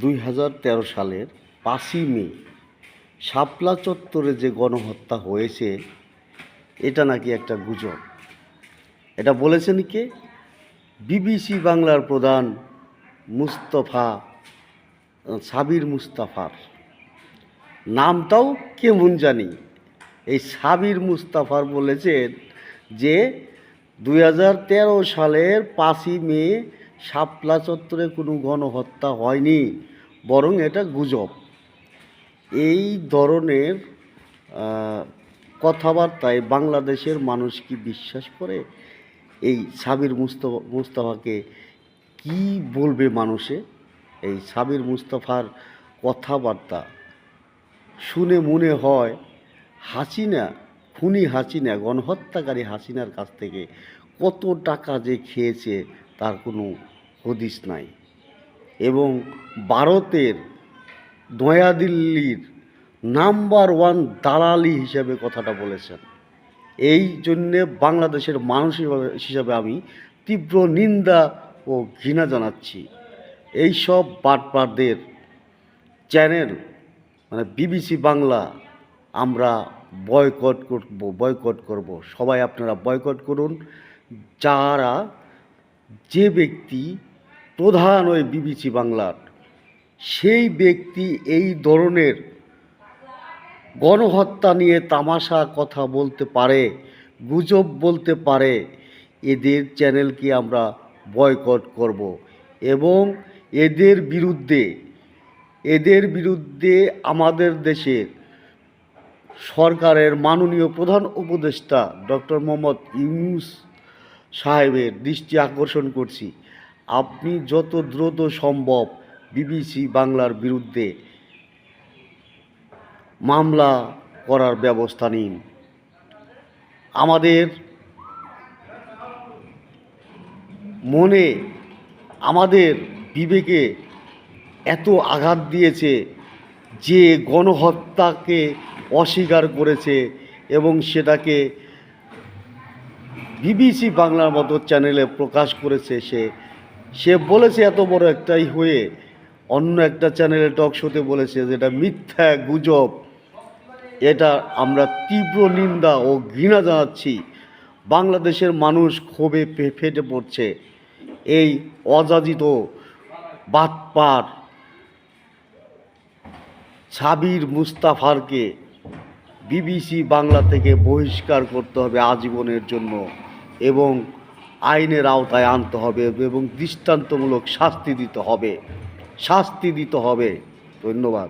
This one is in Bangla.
দুই হাজার তেরো সালের পাঁচই মে শাপলা চত্বরে যে গণহত্যা হয়েছে, এটা নাকি একটা গুজব। এটা বলেছেন কে? বিবিসি বাংলার প্রধান মুস্তফা, সাবির মুস্তাফার। নামটাও কেমন জানি? এই সাবির মুস্তাফার বলেছেন যে দুই হাজার তেরো সালের পাঁচই মে শাপলা চত্বরে কোনো গণহত্যা হয়নি, বরং এটা গুজব। এই ধরনের কথাবার্তায় বাংলাদেশের মানুষ কি বিশ্বাস করে? এই সাবির মুস্তফা, মুস্তফাকে কি বলবে মানুষে? এই সাবির মুস্তফার কথাবার্তা শুনে মনে হয় হাসিনা, খুনি হাসিনা, গণহত্যাকারী হাসিনার কাছ থেকে কত টাকা যে খেয়েছে তার কোনো হদিস নাই। এবং ভারতের নয়াদিল্লির নাম্বার ওয়ান দালালি হিসেবে কথাটা বলেছেন। এই জন্যে বাংলাদেশের মানুষ হিসাবে- আমি তীব্র নিন্দা ও ঘৃণা জানাচ্ছি। এই সব বাটপারদের চ্যানেল মানে বিবিসি বাংলা, আমরা বয়কট করব বয়কট করব। সবাই আপনারা বয়কট করুন। যারা যে ব্যক্তি প্রধান ওই বিবিসি বাংলার, সেই ব্যক্তি এই ধরনের গণহত্যা নিয়ে তামাশা কথা বলতে পারে, গুজব বলতে পারে, এদের চ্যানেলকে আমরা বয়কট করব এবং এদের বিরুদ্ধে এদের বিরুদ্ধে আমাদের দেশের সরকারের মাননীয় প্রধান উপদেষ্টা ডক্টর মোহাম্মদ ইউনুস সাহেবের দৃষ্টি আকর্ষণ করছি। আপনি যত দ্রুত সম্ভব বিবিসি বাংলার বিরুদ্ধে মামলা করার ব্যবস্থা নিন। আমাদের মনে, আমাদের বিবেকে এত আঘাত দিয়েছে যে গণহত্যাকে অস্বীকার করেছে এবং সেটাকে বিবিসি বাংলার মতো চ্যানেলে প্রকাশ করেছে সে। সে বলেছে এত বড় একটাই হয়ে অন্য একটা চ্যানেলে টক শোতে বলেছে যেটা মিথ্যা গুজব। এটা আমরা তীব্র নিন্দা ও ঘৃণা জানাচ্ছি। বাংলাদেশের মানুষ ক্ষোভে ফেটে পড়ছে। এই অযাচিত বাটপার সাবির মুস্তাফারকে বিবিসি বাংলা থেকে বহিষ্কার করতে হবে আজীবনের জন্য এবং আইনের আওতায় আনতে হবে এবং দৃষ্টান্তমূলক শাস্তি দিতে হবে। শাস্তি দিতে হবে। ধন্যবাদ।